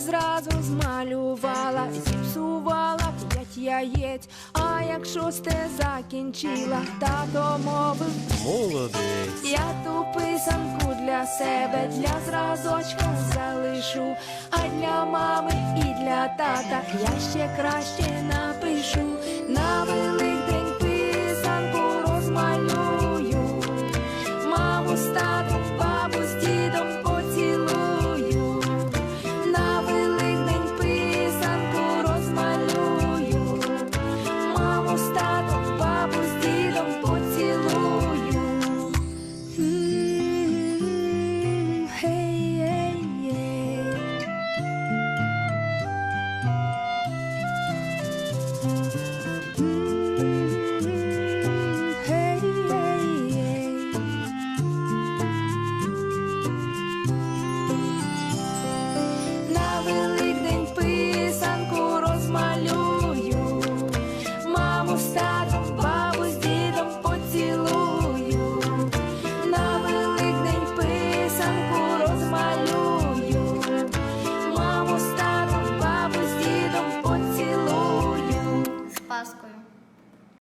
зразу змалювала, зіпсувала п'ять яєць. А як шосте закінчила, тато мовив Молодець. я ту писанку для себе, для зразочка залишу, а для мами і для тата я ще краще напишу.